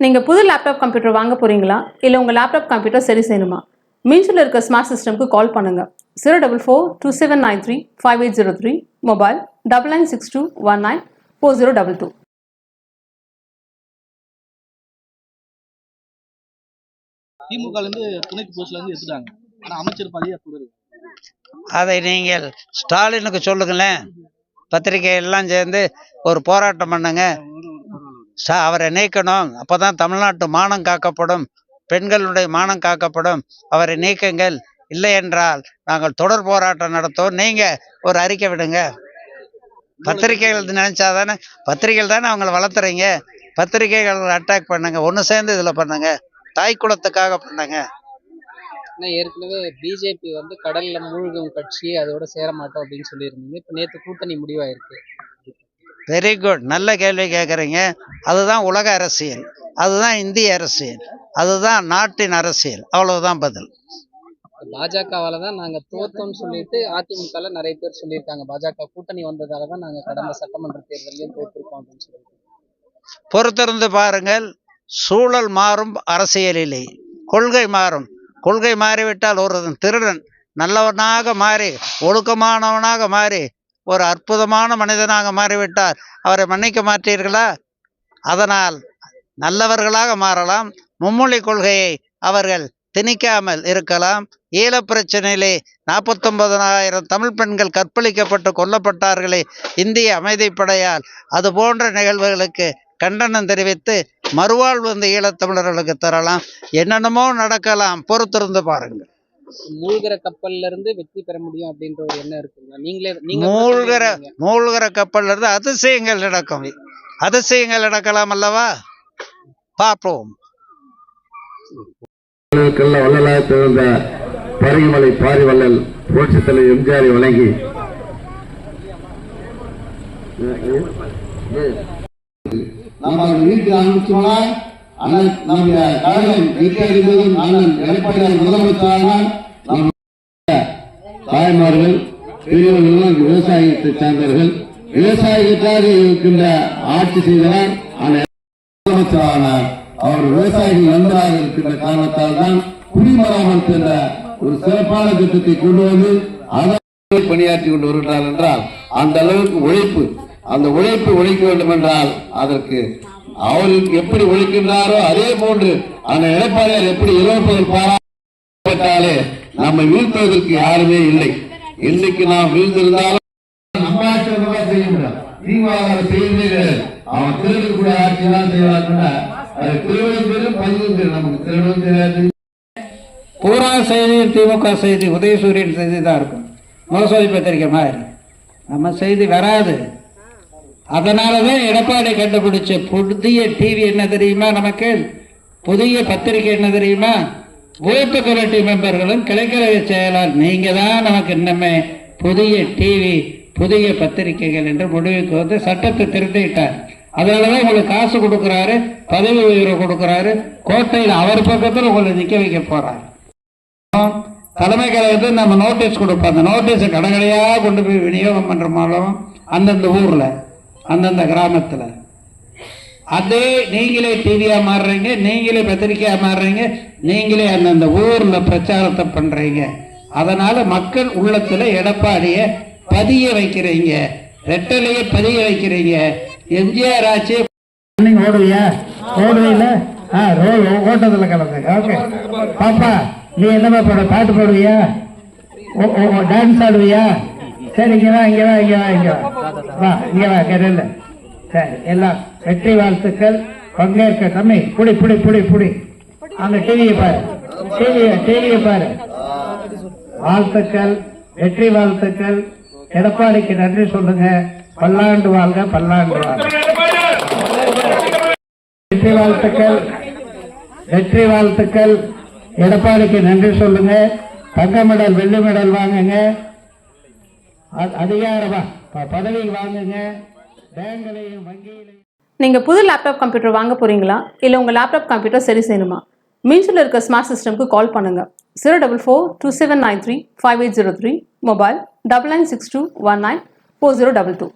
நீங்கள் புது laptop computer வாங்க போகிறீங்களா இல்லை உங்கள் லேப்டாப் கம்ப்யூட்டர் சரி செய்யணுமா? மீன்ஸில் இருக்க ஸ்மார்ட் சிஸ்டம்க்கு கால் பண்ணுங்கள் zero double four two seven nine three five eight zero three mobile double nine six two one nine four zero double two DMK இருந்து துணைக்கு போஸ்ட்ல இருந்து எடுத்துட்டாங்க. ஆனா அமைச்சர் பதவி அப்படி அதை நீங்கள் ஸ்டாலினுக்கு சொல்லுங்களேன். பத்திரிகை எல்லாம் சேர்ந்து ஒரு போராட்டம் பண்ணுங்க. ச- அவரை நீக்கணும். அப்பதான் தமிழ்நாட்டு மானம் காக்கப்படும். பெண்களுடைய மானம் காக்கப்படும். அவரை நீக்குங்கள். இல்லை என்றால் நாங்கள் தொடர் போராட்டம் நடத்துவோம். நீங்க ஒரு அறிக்கை விடுங்க. பத்திரிகைகள் நினைச்சாதானே? பத்திரிகைகள் தானே அவங்கள வளர்த்துறீங்க? பத்திரிகைகள் அட்டாக் பண்ணுங்க. ஒன்று சேர்ந்து இதுல பண்ணுங்க. தாய் குலத்துக்காக பண்ணுங்க. ஏற்கனவே பிஜேபி வந்து கடல்ல மூழ்கும் கட்சி அதோட சேர மாட்டோம் அப்படின்னு சொல்லியிருந்தீங்க. இப்போ நேற்று கூட்டணி முடிவாயிருக்கு. வெரி குட் நல்ல கேள்வி கேட்குறீங்க அதுதான் உலக அரசியல். அதுதான் இந்திய அரசியல். அதுதான் நாட்டின் அரசியல். அவ்வளவுதான் பதில். பாஜகவால தான் நாங்க தோத்தோம்னு சொல்லிட்டு அதிமுகல நிறைய பேர் சொல்லியிருக்காங்க. பாஜக கூட்டணி வந்ததால தான் நாங்க கடந்த சட்டமன்ற தேர்தலையும் தோற்றிருக்கோம் அப்படின்னு சொல்லிட்டு. பொறுத்திருந்து பாருங்கள் சூழல் மாறும் அரசியலிலே கொள்கை மாறும். கொள்கை மாறிவிட்டால் ஒரு திருடன் நல்லவனாக மாறி ஒழுக்கமானவனாக மாறி ஒரு அற்புதமான மனிதனாக மாறிவிட்டார் அவரை மன்னிக்க மாட்டீர்களா? அதனால் நல்லவர்களாக மாறலாம். மும்மொழி கொள்கையை அவர்கள் திணிக்காமல் இருக்கலாம். ஈழப் பிரச்சனையிலே நாற்பத்தொன்பதனாயிரம் தமிழ் பெண்கள் கற்பழிக்கப்பட்டு கொல்லப்பட்டார்களே இந்திய அமைதிப்படையால். அது போன்ற நிகழ்வுகளுக்கு கண்டனம் தெரிவித்து மறுவாழ்வு இந்த ஈழத்தமிழர்களுக்கு தரலாம். என்னென்னமோ நடக்கலாம். பொறுத்திருந்து பாருங்கள். மூழ்கிற கப்பல்ல இருந்து வெற்றி பெற முடியும் அப்படின்ற ஒரு எண்ணம் இருக்குங்க. நீங்களே மூழ்கிற. மூழ்கிற கப்பல்ல இருந்து அதிசயங்கள் நடக்கும். அதிசயங்கள் நடக்கலாம் அல்லவா? பார்ப்போம். கல்ல வள்ளலாக திகழ்ந்த பரிமலை பாரிவள்ளல் புரட்சித் தலைவர் எம்ஜிஆரை வழங்கி நம்ம வீட்டு ஆரம்பிச்சோம்னா அண்ணன் நம்முடைய கழகம் வீட்டில் அண்ணன் எடப்பாடியார் முதலமைச்சரானால் நம்ம தாய்மார்கள் பெரியவர்கள் விவசாயத்தை சார்ந்தவர்கள். விவசாயிகளுக்காக இருக்கின்ற ஆட்சி செய்தவர் முதலமைச்சரானார் அவர் விவசாயிகள் நண்பராக இருக்கின்ற காரணத்தால் தான் குடிமராமத்து என்ற ஒரு சிறப்பான திட்டத்தை கொண்டு வந்து அதை பணியாற்றி கொண்டு வருகிறார் என்றால் அந்த அளவுக்கு உழைப்பு அந்த உழைப்பு உழைக்க வேண்டும் என்றால் அதற்கு அவர் எப்படி உழைக்கின்றாரோ அதே போன்று அந்த எடப்பாடியார் எப்படி இருப்பதில் பாராட்டாலே நம்மை வீழ்த்துவதற்கு யாருமே இல்லை. இன்னைக்கு நாம் வீழ்ந்திருந்தாலும் நம்ம ஆட்சி அந்த மாதிரி செய்ய முடியாது தீவிர செய்யவே கிடையாது. அவன் திருடக்கூடிய ஆட்சி தான் செய்வாங்கன்னா அது திருவள்ளும் பேரும் பதிவும் பேரும். நமக்கு திருடவும் தெரியாது. பூரா செய்தியும் திமுக செய்தி உதயசூரியன் செய்தி தான் இருக்கும். மோசடி பத்திரிக்கை மாதிரி. நம்ம செய்தி வராது. அதனால தான் எடப்பாடி கண்டுபிடிச்ச புதிய டிவி என்ன தெரியுமா நமக்கு? புதிய பத்திரிக்கை என்ன தெரியுமா? பூத்து கமிட்டி மெம்பர்களும் கிளைக்கழக செயலாளர் நீங்க தான் நமக்கு இன்னமே புதிய டிவி புதிய பத்திரிகைகள் என்று முடிவுக்கு வந்து சட்டத்தை திருத்திட்டார் அதனாலதான் உங்களுக்கு காசு கொடுக்குறாரு பதவி உயர்வு கொடுக்குறாரு கோட்டையில் அவர் பக்கத்தில் உங்களை நிற்க வைக்க போறாரு. தலைமை கழகத்தில் நம்ம நோட்டீஸ் கொடுப்போம். அந்த நோட்டீஸை கடைகடையாக கொண்டு போய் விநியோகம் பண்ணுற மூலம் அந்தந்த ஊரில் அந்தந்த கிராமத்தில். அதே நீங்களே டிவியா மாறுறீங்க நீங்களே பத்திரிக்கையாக மாறுறீங்க நீங்களே அந்தந்த ஊரில் பிரச்சாரத்தை பண்ணுறீங்க அதனால மக்கள் உள்ளத்தில் எடப்பாடியை பதிய வைக்கிறீங்க. ரெட்டலையே பதிய வைக்கிறீங்க. எம்ஜிஆர் ஆச்சு. நீங்க ஓடுவியா ஓடுவீல ஆ ரோ ஓட்டத்துல கலந்து. ஓகே பாப்பா நீ என்னமா பாட பாட்டு போடுவியா? ஓ ஓ ஓ, டான்ஸ் ஆடுவியா? சரி இங்க வா இங்க வா இங்க வா இங்க வா. வா இங்க வா கரையில் சரி எல்லாம் வெற்றி வாழ்த்துக்கள். பங்கேற்க தம்பி புடி புடி புடி புடி. அந்த டிவியை பாரு. டிவியை டிவியை பாரு. வாழ்த்துக்கள் வெற்றி வாழ்த்துக்கள். எடப்பாடிக்கு நன்றி சொல்லுங்க. பல்லாண்டு வாழ்க பல்லாண்டு வாழ்க. வெற்றி வாழ்த்துக்கள் வெற்றி வாழ்த்துக்கள். எடப்பாடிக்கு நன்றி சொல்லுங்க. தங்க மெடல் வெள்ளி மெடல் வாங்குங்க. அதிகாரமா ப- பதவி வாங்குங்க. பேங்க்லையும் வங்கியிலையும். நீங்கள் புது லேப்டாப் கம்ப்யூட்டர் வாங்க போகிறீங்களா இல்லை உங்கள் லேப்டாப் கம்ப்யூட்டர் சரி செய்யணுமா? மீன்ஸில் இருக்க ஸ்மார்ட் சிஸ்டம்க்கு கால் பண்ணுங்கள் zero double four two seven nine three five eight zero three mobile double nine six two one nine four zero double two.